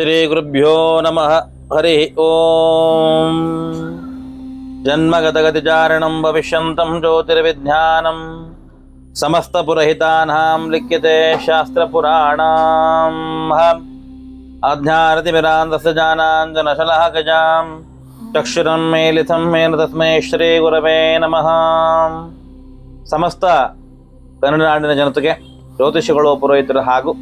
ಶ್ರೀ ಗುರುಭ್ಯೋ ನಮಃ ಹರಿ ಓಂ ಜನ್ಮಗತಗತಿಚಾರಣಂ ಭವಿಷ್ಯಂತಂ ಜ್ಯೋತಿರ್ವಿಜ್ಞಾನಂ ಸಮಸ್ತಪುರಹಿತಾನಾಂ ಲಿಖ್ಯತೆ ಶಾಸ್ತ್ರಪುರಾಣಾಂ ಆಜ್ಞಾನತಿಮಿರಾಂಧಸ ಜಾನಾಂಜನಶಲಃ ಗಜಾಂ ಚಕ್ಷುರಂ ಮೇಲಿಥಂ ಮೇನ ತಸ್ಮೈ ಶ್ರೀ ಗುರವೇ ನಮಃ ಸಮಸ್ತ ಕನ್ನಡ ನಾಡಿನ ಜನತೆಗೆ ಜ್ಯೋತಿಷಿಗಳು, ಪುರೋಹಿತರು ಹಾಗೂ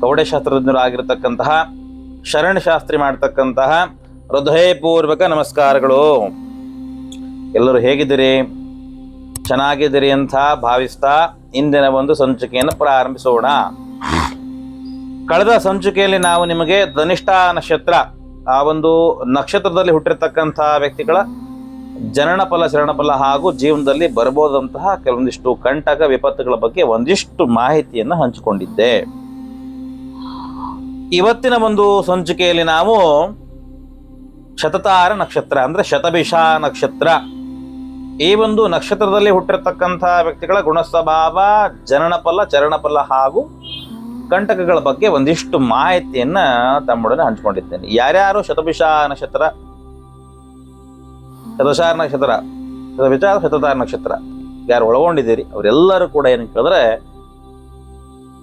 ಖಗೋಡಶಾಸ್ತ್ರಜ್ಞರು ಆಗಿರತಕ್ಕಂತಹ ಶರಣ ಶಾಸ್ತ್ರಿ ಮಾಡ್ತಕ್ಕಂತಹ ಹೃದಯಪೂರ್ವಕ ನಮಸ್ಕಾರಗಳು. ಎಲ್ಲರೂ ಹೇಗಿದ್ದೀರಿ? ಚೆನ್ನಾಗಿದ್ದೀರಿ ಅಂತ ಭಾವಿಸ್ತಾ ಇಂದಿನ ಒಂದು ಸಂಚಿಕೆಯನ್ನು ಪ್ರಾರಂಭಿಸೋಣ. ಕಳೆದ ಸಂಚಿಕೆಯಲ್ಲಿ ನಾವು ನಿಮಗೆ ಧನಿಷ್ಠ ನಕ್ಷತ್ರ, ಆ ಒಂದು ನಕ್ಷತ್ರದಲ್ಲಿ ಹುಟ್ಟಿರ್ತಕ್ಕಂತಹ ವ್ಯಕ್ತಿಗಳ ಜನನ ಫಲ ಶರಣಫಲ ಹಾಗೂ ಜೀವನದಲ್ಲಿ ಬರಬಹುದಂತಹ ಕೆಲವೊಂದಿಷ್ಟು ಕಂಟಕ ವಿಪತ್ತುಗಳ ಬಗ್ಗೆ ಒಂದಿಷ್ಟು ಮಾಹಿತಿಯನ್ನು ಹಂಚಿಕೊಂಡಿದ್ದೆ. ಇವತ್ತಿನ ಒಂದು ಸಂಚಿಕೆಯಲ್ಲಿ ನಾವು ಶತತಾರ ನಕ್ಷತ್ರ, ಅಂದ್ರೆ ಶತಭಿಷ ನಕ್ಷತ್ರ. ಈ ಒಂದು ನಕ್ಷತ್ರದಲ್ಲಿ ಹುಟ್ಟಿರ್ತಕ್ಕಂಥ ವ್ಯಕ್ತಿಗಳ ಗುಣಸ್ವಭಾವ ಜನನ ಫಲ ಚರಣಫಲ ಹಾಗೂ ಕಂಟಕಗಳ ಬಗ್ಗೆ ಒಂದಿಷ್ಟು ಮಾಹಿತಿಯನ್ನ ತಮ್ಮೊಡನೆ ಹಂಚಿಕೊಂಡಿದ್ದೇನೆ. ಯಾರ್ಯಾರು ಶತಭಿಷ ನಕ್ಷತ್ರ? ಶತಶಾರ ನಕ್ಷತ್ರ, ಶತಭಿಷ ಶತತಾರ ನಕ್ಷತ್ರ, ಯಾರು ಒಳಗೊಂಡಿದ್ದೀರಿ, ಅವರೆಲ್ಲರೂ ಕೂಡ ಏನು ಕೇಳಿದ್ರೆ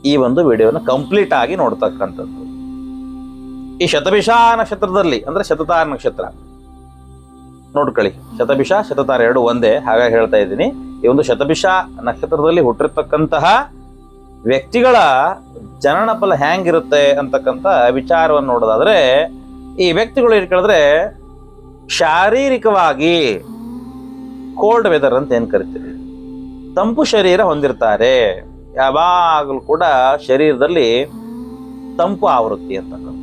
ಈ ಒಂದು ವಿಡಿಯೋನ ಕಂಪ್ಲೀಟ್ ಆಗಿ ನೋಡ್ತಕ್ಕಂಥದ್ದು. ಈ ಶತಭಿಷ ನಕ್ಷತ್ರದಲ್ಲಿ, ಅಂದ್ರೆ ಶತತಾರ ನಕ್ಷತ್ರ. ನೋಡ್ಕೊಳ್ಳಿ. ಶತಭಿಷ, ಶತತಾರ ಎರಡು ಒಂದೇ, ಹಾಗಾಗಿ ಹೇಳ್ತಾ ಇದ್ದೀನಿ. ಈ ಒಂದು ಶತಭಿಷ ನಕ್ಷತ್ರದಲ್ಲಿ ಹುಟ್ಟಿರ್ತಕ್ಕಂತಹ ವ್ಯಕ್ತಿಗಳ ಜನನ ಫಲ ಹೆಂಗಿರುತ್ತೆ ಅಂತಕ್ಕಂಥ ವಿಚಾರವನ್ನು ನೋಡೋದಾದ್ರೆ, ಈ ವ್ಯಕ್ತಿಗಳು ಏನು ಕೇಳಿದ್ರೆ, ಶಾರೀರಿಕವಾಗಿ ಕೋಲ್ಡ್ ವೆದರ್ ಅಂತ ಏನ್ ಕರಿತೀವಿ? ತಂಪು ಶರೀರ ಹೊಂದಿರ್ತಾರೆ. ಯಾವಾಗಲೂ ಕೂಡ ಶರೀರದಲ್ಲಿ ತಂಪು ಆವೃತ್ತಿ ಅಂತಕ್ಕಂಥ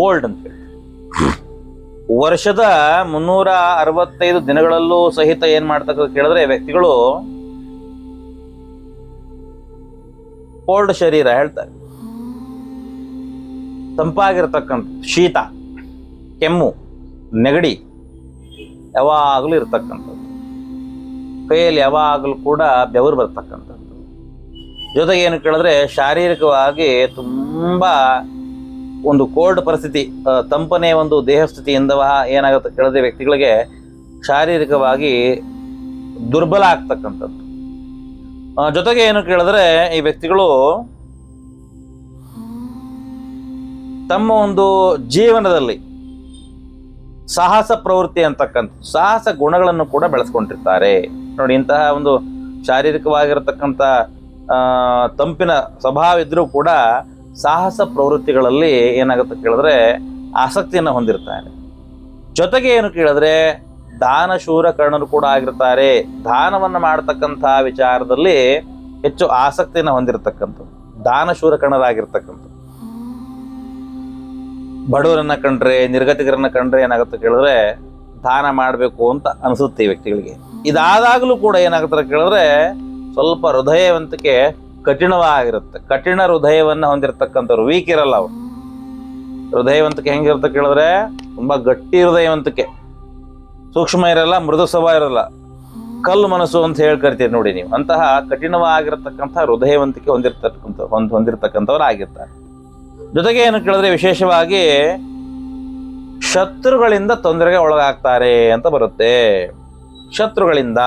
ಕೋಲ್ಡ್ ಅಂತ ಹೇಳಿ. ವರ್ಷದ ಮುನ್ನೂರ ಅರವತ್ತೈದು ದಿನಗಳಲ್ಲೂ ಸಹಿತ ಏನ್ ಮಾಡ್ತಕ್ಕ ಕೇಳಿದ್ರೆ ವ್ಯಕ್ತಿಗಳು ಕೋಲ್ಡ್ ಶರೀರ ಹೇಳ್ತಾರೆ. ತಂಪಾಗಿರ್ತಕ್ಕಂಥ ಶೀತ, ಕೆಮ್ಮು, ನೆಗಡಿ ಯಾವಾಗಲೂ ಇರತಕ್ಕಂಥದ್ದು. ಕೈಯಲ್ಲಿ ಯಾವಾಗಲೂ ಕೂಡ ಬೆವರು ಬರ್ತಕ್ಕಂಥದ್ದು. ಜೊತೆಗೆ ಏನು ಕೇಳಿದ್ರೆ ಶಾರೀರಿಕವಾಗಿ ತುಂಬಾ ಒಂದು ಕೋಲ್ಡ್ ಪರಿಸ್ಥಿತಿ ತಂಪನೇ ಒಂದು ದೇಹ ಸ್ಥಿತಿಯಿಂದ ಏನಾಗುತ್ತೆ ಕೆಳದ ವ್ಯಕ್ತಿಗಳಿಗೆ ಶಾರೀರಿಕವಾಗಿ ದುರ್ಬಲ ಆಗ್ತಕ್ಕಂಥದ್ದು. ಜೊತೆಗೆ ಏನು ಕೇಳಿದ್ರೆ ಈ ವ್ಯಕ್ತಿಗಳು ತಮ್ಮ ಒಂದು ಜೀವನದಲ್ಲಿ ಸಾಹಸ ಪ್ರವೃತ್ತಿ ಅಂತಕ್ಕಂಥ, ಸಾಹಸ ಗುಣಗಳನ್ನು ಕೂಡ ಬೆಳೆಸ್ಕೊಂಡಿರ್ತಾರೆ. ನೋಡಿ, ಇಂತಹ ಒಂದು ಶಾರೀರಿಕವಾಗಿರತಕ್ಕಂಥ ತಂಪಿನ ಸ್ವಭಾವ ಇದ್ರೂ ಕೂಡ ಸಾಹಸ ಪ್ರವೃತ್ತಿಗಳಲ್ಲಿ ಏನಾಗುತ್ತೆ ಕೇಳಿದ್ರೆ ಆಸಕ್ತಿಯನ್ನು ಹೊಂದಿರ್ತಾರೆ. ಜೊತೆಗೆ ಏನು ಕೇಳಿದ್ರೆ ದಾನಶೂರ ಕರ್ಣರು ಕೂಡ ಆಗಿರ್ತಾರೆ. ದಾನವನ್ನು ಮಾಡತಕ್ಕಂಥ ವಿಚಾರದಲ್ಲಿ ಹೆಚ್ಚು ಆಸಕ್ತಿಯನ್ನು ಹೊಂದಿರತಕ್ಕಂಥದ್ದು ದಾನಶೂರ ಕರ್ಣರಾಗಿರ್ತಕ್ಕಂಥ ಬಡವರನ್ನ ಕಂಡ್ರೆ, ನಿರ್ಗತಿಕರನ್ನ ಕಂಡ್ರೆ ಏನಾಗುತ್ತೆ ಕೇಳಿದ್ರೆ ದಾನ ಮಾಡಬೇಕು ಅಂತ ಅನಿಸುತ್ತೆ ವ್ಯಕ್ತಿಗಳಿಗೆ. ಇದಾದಾಗಲೂ ಕೂಡ ಏನಾಗುತ್ತೆ ಕೇಳಿದ್ರೆ ಸ್ವಲ್ಪ ಹೃದಯವಂತಿಕೆ ಕಠಿಣವಾಗಿರುತ್ತೆ. ಕಠಿಣ ಹೃದಯವನ್ನು ಹೊಂದಿರತಕ್ಕಂಥವ್ರು ವೀಕ್ ಇರಲ್ಲ ಅವರು. ಹೃದಯವಂತಿಕೆ ಹೆಂಗಿರುತ್ತೆ ಕೇಳಿದ್ರೆ, ತುಂಬ ಗಟ್ಟಿ ಹೃದಯವಂತಿಕೆ. ಸೂಕ್ಷ್ಮ ಇರಲ್ಲ, ಮೃದು ಸ್ವಭಾವ ಇರಲ್ಲ. ಕಲ್ಲು ಮನಸ್ಸು ಅಂತ ಹೇಳಿ ಕರಿತೀರಿ ನೋಡಿ ನೀವು. ಅಂತಹ ಕಠಿಣವಾಗಿರತಕ್ಕಂಥ ಹೃದಯವಂತಿಕೆ ಹೊಂದಿರತಕ್ಕಂಥ ಹೊಂದ್ ಹೊಂದಿರತಕ್ಕಂಥವ್ರು ಆಗಿರ್ತಾರೆ. ಜೊತೆಗೆ ಏನು ಕೇಳಿದ್ರೆ ವಿಶೇಷವಾಗಿ ಶತ್ರುಗಳಿಂದ ತೊಂದರೆಗೆ ಒಳಗಾಗ್ತಾರೆ ಅಂತ ಬರುತ್ತೆ. ಶತ್ರುಗಳಿಂದ.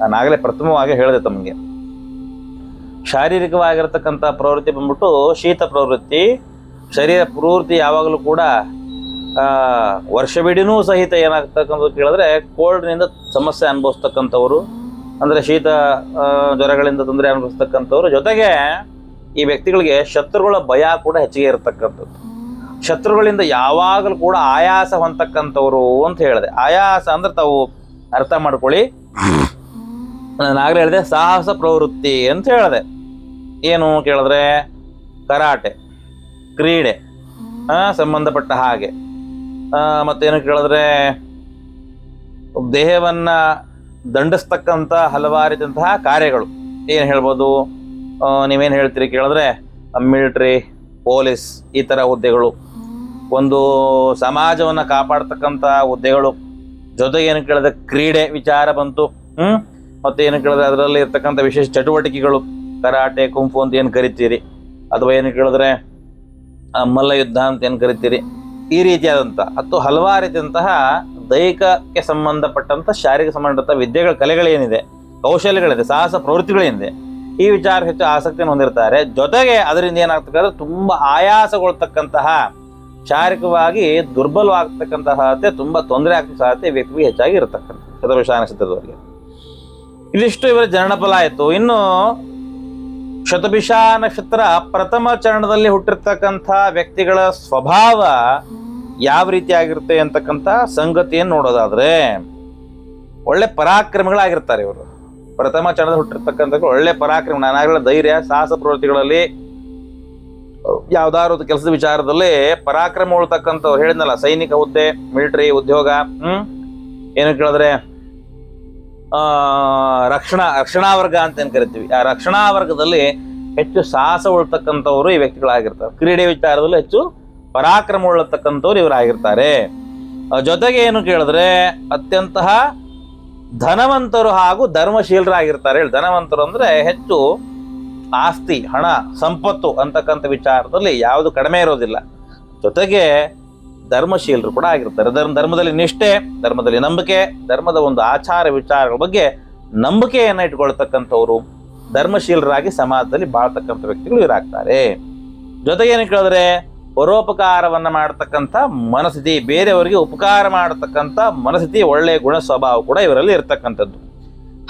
ನಾನು ಆಗಲೇ ಪ್ರಥಮವಾಗಿ ಹೇಳಿದೆ ತಮಗೆ. ಶಾರೀರಿಕವಾಗಿರತಕ್ಕಂಥ ಪ್ರವೃತ್ತಿ ಬಂದ್ಬಿಟ್ಟು ಶೀತ ಪ್ರವೃತ್ತಿ, ಶರೀರ ಪ್ರವೃತ್ತಿ ಯಾವಾಗಲೂ ಕೂಡ ವರ್ಷವಿಡೀನೂ ಸಹಿತ ಏನಾಗ್ತಕ್ಕಂಥದ್ದು ಕೇಳಿದ್ರೆ ಕೋಲ್ಡ್ನಿಂದ ಸಮಸ್ಯೆ ಅನುಭವಿಸ್ತಕ್ಕಂಥವ್ರು, ಅಂದರೆ ಶೀತ ಜ್ವರಗಳಿಂದ ತೊಂದರೆ ಅನುಭವಿಸ್ತಕ್ಕಂಥವ್ರು ಜೊತೆಗೆ ಈ ವ್ಯಕ್ತಿಗಳಿಗೆ ಶತ್ರುಗಳ ಭಯ ಕೂಡ ಹೆಚ್ಚಿಗೆ ಇರತಕ್ಕಂಥದ್ದು. ಶತ್ರುಗಳಿಂದ ಯಾವಾಗಲೂ ಕೂಡ ಆಯಾಸ ಹೊಂದತಕ್ಕಂಥವ್ರು ಅಂತ ಹೇಳಿದೆ. ಆಯಾಸ ಅಂದ್ರೆ ತಾವು ಅರ್ಥ ಮಾಡ್ಕೊಳ್ಳಿ. ನಾನು ಆಗಲೇ ಹೇಳಿದೆ, ಸಾಹಸ ಪ್ರವೃತ್ತಿ ಅಂತ ಹೇಳಿದೆ. ಏನು ಕೇಳಿದ್ರೆ ಕರಾಟೆ, ಕ್ರೀಡೆ ಸಂಬಂಧಪಟ್ಟ ಹಾಗೆ. ಮತ್ತೇನು ಕೇಳಿದ್ರೆ ದೇಹವನ್ನು ದಂಡಿಸ್ತಕ್ಕಂಥ ಹಲವಾರಿದಂತಹ ಕಾರ್ಯಗಳು. ಏನು ಹೇಳ್ಬೋದು? ನೀವೇನು ಹೇಳ್ತೀರಿ ಕೇಳಿದ್ರೆ, ಮಿಲಿಟ್ರಿ, ಪೊಲೀಸ್ ಈ ಥರ ಹುದ್ದೆಗಳು. ಒಂದು ಸಮಾಜವನ್ನು ಕಾಪಾಡ್ತಕ್ಕಂಥ ಹುದ್ದೆಗಳು. ಜೊತೆಗೆ ಏನು ಕೇಳಿದ್ರೆ ಕ್ರೀಡೆ ವಿಚಾರ ಬಂತು ಹ್ಞೂ ಮತ್ತೆ ಏನು ಕೇಳಿದ್ರೆ ಅದರಲ್ಲಿ ಇರ್ತಕ್ಕಂಥ ವಿಶೇಷ ಚಟುವಟಿಕೆಗಳು. ಕರಾಟೆ, ಕುಂಫು ಅಂತ ಏನು ಕರಿತೀರಿ? ಅಥವಾ ಏನು ಕೇಳಿದ್ರೆ ಮಲ್ಲ ಯುದ್ಧ ಅಂತ ಏನು ಕರಿತೀರಿ? ಈ ರೀತಿಯಾದಂಥ ಅಥವಾ ಹಲವಾರು ರೀತಿಯಂತಹ ದೈಹಿಕಕ್ಕೆ ಸಂಬಂಧಪಟ್ಟಂಥ ಶಾರೀರಿಕ ಸಂಬಂಧಪಟ್ಟ ವಿದ್ಯೆಗಳ ಕಲೆಗಳೇನಿದೆ ಕೌಶಲ್ಯಗಳಿದೆ, ಸಾಹಸ ಪ್ರವೃತ್ತಿಗಳೇನಿದೆ ಈ ವಿಚಾರ ಹೆಚ್ಚು ಆಸಕ್ತಿಯನ್ನು ಹೊಂದಿರ್ತಾರೆ. ಜೊತೆಗೆ ಅದರಿಂದ ಏನಾಗ್ತಕ್ಕಂದ್ರೆ ತುಂಬ ಆಯಾಸಗೊಳ್ತಕ್ಕಂತಹ, ಶಾರೀರಿಕವಾಗಿ ದುರ್ಬಲವಾಗ್ತಕ್ಕಂತಹ ತುಂಬಾ ತೊಂದರೆ ಆಗ್ತಕ್ಕ ಸಾಧ್ಯತೆ ವ್ಯಕ್ತಿಗೆ ಹೆಚ್ಚಾಗಿ ಇರತಕ್ಕಂಥ ಶತಭಿಷ ನಕ್ಷತ್ರದವರಿಗೆ ಇದಿಷ್ಟು ಇವರ ಜನನಫಲ ಆಯಿತು. ಇನ್ನು ಶತಭಿಷ ನಕ್ಷತ್ರ ಪ್ರಥಮ ಚರಣದಲ್ಲಿ ಹುಟ್ಟಿರ್ತಕ್ಕಂಥ ವ್ಯಕ್ತಿಗಳ ಸ್ವಭಾವ ಯಾವ ರೀತಿ ಆಗಿರುತ್ತೆ ಅಂತಕ್ಕಂಥ ಸಂಗತಿಯನ್ನು ನೋಡೋದಾದ್ರೆ ಒಳ್ಳೆ ಪರಾಕ್ರಮಿಗಳಾಗಿರ್ತಾರೆ ಇವರು. ಪ್ರಥಮ ಚರಣದಲ್ಲಿ ಹುಟ್ಟಿರ್ತಕ್ಕಂಥ ಒಳ್ಳೆ ಪರಾಕ್ರಮ ನಾನಾಗಲೇ ಧೈರ್ಯ, ಸಾಹಸ ಪ್ರವೃತ್ತಿಗಳಲ್ಲಿ ಯಾವ್ದಾದ್ರು ಕೆಲಸದ ವಿಚಾರದಲ್ಲಿ ಪರಾಕ್ರಮ ಉಳ್ತಕ್ಕಂಥವ್ರು. ಹೇಳಿದ್ನಲ್ಲ, ಸೈನಿಕ ಹುದ್ದೆ, ಮಿಲಿಟರಿ ಉದ್ಯೋಗ, ಹ್ಮ್? ಏನು ಕೇಳಿದ್ರೆ ರಕ್ಷಣಾ ರಕ್ಷಣಾ ವರ್ಗ ಅಂತ ಏನು ಕರಿತೀವಿ. ಆ ರಕ್ಷಣಾ ವರ್ಗದಲ್ಲಿ ಹೆಚ್ಚು ಸಾಹಸ ಉಳ್ತಕ್ಕಂಥವ್ರು ಈ ವ್ಯಕ್ತಿಗಳಾಗಿರ್ತಾರೆ. ಕ್ರೀಡೆ ವಿಚಾರದಲ್ಲಿ ಹೆಚ್ಚು ಪರಾಕ್ರಮ ಉಳ್ಳತಕ್ಕಂಥವ್ರು ಇವರಾಗಿರ್ತಾರೆ. ಜೊತೆಗೆ ಏನು ಕೇಳಿದ್ರೆ ಅತ್ಯಂತ ಧನವಂತರು ಹಾಗೂ ಧರ್ಮಶೀಲರಾಗಿರ್ತಾರೆ. ಹೇಳಿ, ಧನವಂತರು ಅಂದರೆ ಹೆಚ್ಚು ಆಸ್ತಿ, ಹಣ, ಸಂಪತ್ತು ಅಂತಕ್ಕಂಥ ವಿಚಾರದಲ್ಲಿ ಯಾವುದು ಕಡಿಮೆ ಇರೋದಿಲ್ಲ. ಜೊತೆಗೆ ಧರ್ಮಶೀಲರು ಕೂಡ ಆಗಿರ್ತಾರೆ. ಧರ್ಮ, ಧರ್ಮದಲ್ಲಿ ನಿಷ್ಠೆ, ಧರ್ಮದಲ್ಲಿ ನಂಬಿಕೆ, ಧರ್ಮದ ಒಂದು ಆಚಾರ ವಿಚಾರಗಳ ಬಗ್ಗೆ ನಂಬಿಕೆಯನ್ನು ಇಟ್ಕೊಳ್ತಕ್ಕಂಥವ್ರು ಧರ್ಮಶೀಲರಾಗಿ ಸಮಾಜದಲ್ಲಿ ಬಾಳ್ತಕ್ಕಂಥ ವ್ಯಕ್ತಿಗಳು ಇವರಾಗ್ತಾರೆ ಜೊತೆಗೆ ಏನು ಕೇಳಿದ್ರೆ, ಪರೋಪಕಾರವನ್ನು ಮಾಡತಕ್ಕಂಥ ಮನಸ್ಥಿತಿ, ಬೇರೆಯವರಿಗೆ ಉಪಕಾರ ಮಾಡತಕ್ಕಂಥ ಮನಸ್ಥಿತಿ ಒಳ್ಳೆಯ ಗುಣ ಸ್ವಭಾವ ಕೂಡ ಇವರಲ್ಲಿ ಇರತಕ್ಕಂಥದ್ದು.